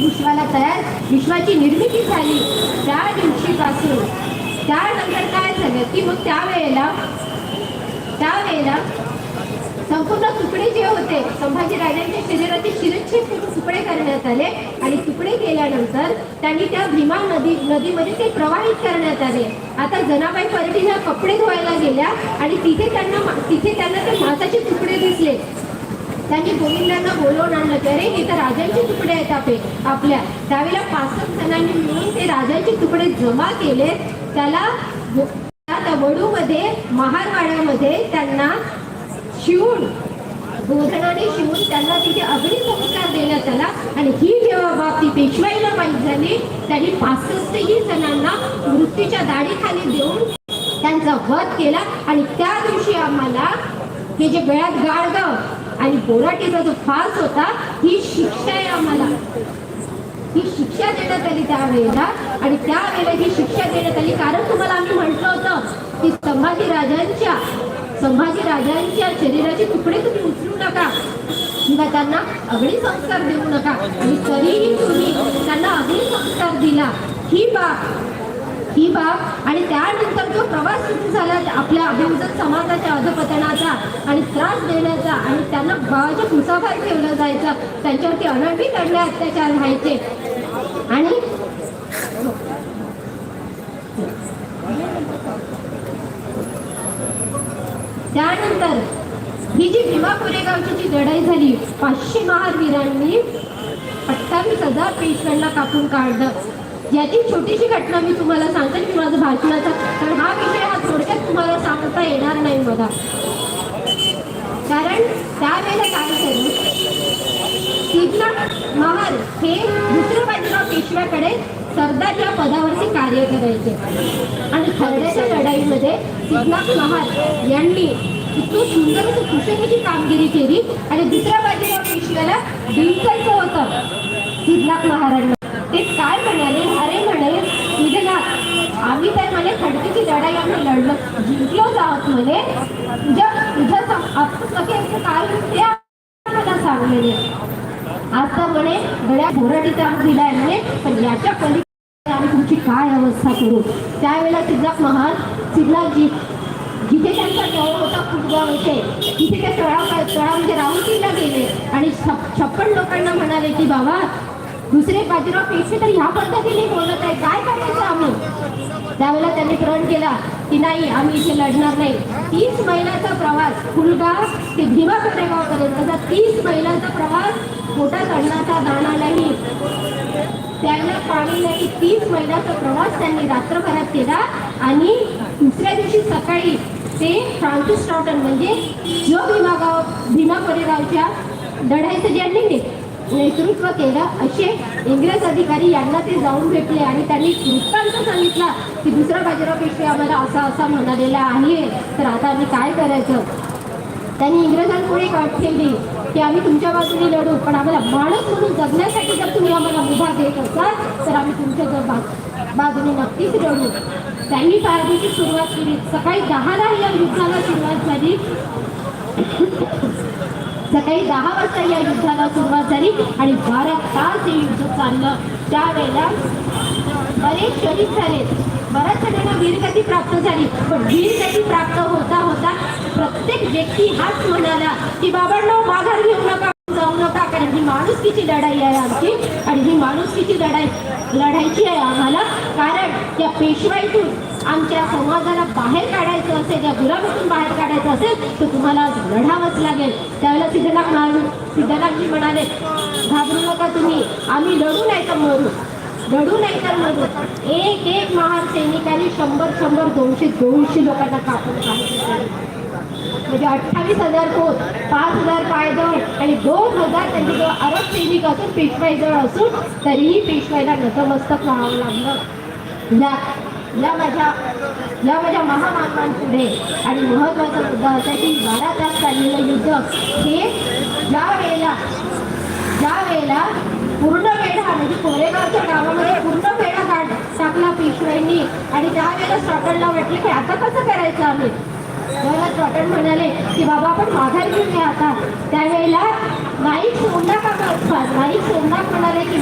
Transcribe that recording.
विश्वाला तयार विश्वाची निर्मिती झाली. त्या दिवशीपासून त्यानंतर काय झालं की मग त्यावेळेला त्यावेळेला संपूर्ण तुकडे जे होते संभाजी राजांच्या शरीराचे शिरच्छेद तुकडे करण्यात आले आणि तुकडे केल्यानंतर त्यांनी त्या भीमा नदी नदीमध्ये ते प्रवाहित करण्यात आले. आता जनाबाई परडीला कपडे धुवायला गेल्या आणि तिथे त्यांना तिथे त्यांना ते माताचे तुकडे दिसले. त्यांनी गोविंदांना बोलवून आणलं की अरे हे तर राजांचे तुकडे आहेत आपले आपल्या. त्यावेळेला पासष्ट जणांनी मिळून ते राजांचे तुकडे जमा केले. त्याला त्या वडूमध्ये महारवाड्यामध्ये त्यांना शिवून गोधनाने शिवून त्यांना तिथे अग्निसंस्कार देण्यात आला. आणि ही जेव्हा बाब ती पेशवाईला माहीत झाली त्यांनी पासष्टही जणांना मृत्यूच्या दाढीखाली देऊन त्यांचा वध केला. आणि त्या दिवशी आम्हाला हे जे गळ्यात गाळगाव आणि बोराटीचा जो फास होता ही शिक्षा आहे आम्हाला. ही शिक्षा देण्यात आली त्यावेळेला आणि त्यावेळेला ही शिक्षा देण्यात आली. कारण तुम्हाला आम्ही म्हटलं होतं की संभाजी राजांच्या संभाजी राजांच्या शरीराचे तुकडे तुम्ही उचलू नका. किंवा त्यांना अग्निसंस्कार देऊ नका. आणि तरीही तुम्ही त्यांना अग्निसंस्कार दिला. ही बाब ही बाब. आणि त्यानंतर जो प्रवास सुरू झाला आपल्या अभिवजन समाजाच्या अधपतना आणि त्रास देण्याचा आणि त्यांना भावाच्या कुसाभार ठेवलं जायचं. त्यांच्यावरती अनडवी करणे अत्याचार व्हायचे. आणि त्यानंतर ही जी भीमा कोरेगावची जी लढाई झाली पाचशे महारवीरांनी अठ्ठावीस हजार पेशव्यांना कापून काढलं. याची छोटीशी घटना मी तुम्हाला सांगते की माझं भाषणाचा कारण हा विषय हा थोडक्यात तुम्हाला सांगता येणार नाही मला कारण त्यावेळेला काय करू सिद्धनाथ महाल हे दुसऱ्या बाजूला पेशव्याकडे सरदार या पदावरती कार्य करायचे. आणि खरड्याच्या लढाईमध्ये सिद्धनाथ महाल यांनी इतकं सुंदर असं कुशलीची कामगिरी केली आणि दुसऱ्या बाजूला पेशव्याला जिंकायचं होतं सिद्धनाथ महाराजांना. ते काय म्हणाले? अरे म्हणे आम्ही तर म्हणे खडकीची लढाई आम्ही लढलो. जिंकलो आहोत म्हणे तुझ्या तुझ्या आपण आत्मकथेचं काय ते मला सांगलेले. आता म्हणे गळ्या बोराडीचा दिलाय म्हणे पण याच्या पलीकडे आम्ही तुमची काय अवस्था करू? त्यावेळेला सिद्धार्थ महान सिद्धनाथजी जिथे त्यांचा जवळ होता फुटगाव येथे तिथे त्या तळा राहून म्हणजे राहुटीला गेले. आणि छप्पन लोकांना म्हणाले की बाबा दुसरे बाजीराव पेशवे तर ह्या पद्धतीने बोलत आहे काय करायचं आम्ही? त्यावेळेला त्यांनी प्रण केला की नाही आम्ही इथे लढणार नाही. तीस महिन्याचा प्रवास फुलगाव ते भीमा कोरेगावपर्यंतचा तीस महिन्याचा प्रवास पोटात अन्नाचा दाणा नाही. त्यांना पाणी नाही. तीस महिन्याचा प्रवास त्यांनी रात्रभरात केला. आणि दुसऱ्या दिवशी सकाळी ते फ्रान्सिस टॉटन म्हणजे जो भीमागाव भीमा कोरेगावच्या लढाईचं ज्यांनी ने- नेतृत्व केलं असे इंग्रज अधिकारी यांना ते जाऊन भेटले आणि त्यांनी वृत्तांत सांगितला की दुसरा बाजीराव पेशवे आम्हाला असा असा म्हणालेला आहे. तर आता आम्ही काय करायचं? त्यांनी इंग्रजांपुढे एक अट ठेवली की आम्ही तुमच्या बाजूने लढू पण आम्हाला माणूस म्हणून जगण्यासाठी जर तुम्ही आम्हाला उभा देत असाल तर आम्ही तुमच्या जर बाजूने नक्कीच लढू. त्यांनी पारडीची सुरुवात केली. सकाळी दहाला या युद्धाला सुरुवात झाली. सकाळी दहा वाजता या युद्धाला सुरुवात झाली आणि बारा तास हे युद्ध चाललं. त्यावेळेला बरेच शहीद झाले. बऱ्याच जणांना वीरगती प्राप्त झाली. पण वीरगती प्राप्त होता होता प्रत्येक व्यक्ती हाच म्हणाला की बाबांना माघार घेऊ नका. जाऊ नका कारण ही माणुसकीची लढाई आहे आमची. आणि ही माणुसकीची लढाई लढायची आहे आम्हाला. कारण या पेशवाईतून आमच्या समाजाला बाहेर काढायचं असेल या गुलाबातून बाहेर काढायचं असेल तर तुम्हाला लढावंच लागेल. त्यावेळेला सिद्धनाथ महाराज सिद्धनाथजी म्हणाले घाबरू नका तुम्ही. आम्ही लढू नाही तर मरू. लढू नाही तर मरू. एक एक महार सैनिकांनी शंभर शंभर दोनशे दोनशे लोकांना कापून काढले म्हणजे अठ्ठावीस हजार पोत पाच हजार पायदळ आणि दोन हजार त्यांच्याजवळ अरब सैनिक असून पेशवाईजवळ असून तरीही पेशवाईला नतमस्तक व्हावं लागलं. या या माझ्या या माझ्या महामानवांपुढे आणि महत्त्वाचा मुद्दा असा की बारा तास चाललेलं युद्ध हे ज्या वेळेला ज्या वेळेला पूर्ण वेढा म्हणजे कोरेगावच्या गावामध्ये पूर्ण वेढा काढ टाकला पेशवाईंनी आणि त्यावेळेला स्टॉटनला वाटले की आता कसं करायचं आम्ही त्यावेळेला स्टॉटन म्हणाले की बाबा आपण माघार घेऊया आता. त्यावेळेला नाईक सोमनाथ असतात नाईक सोमनाथ म्हणाले की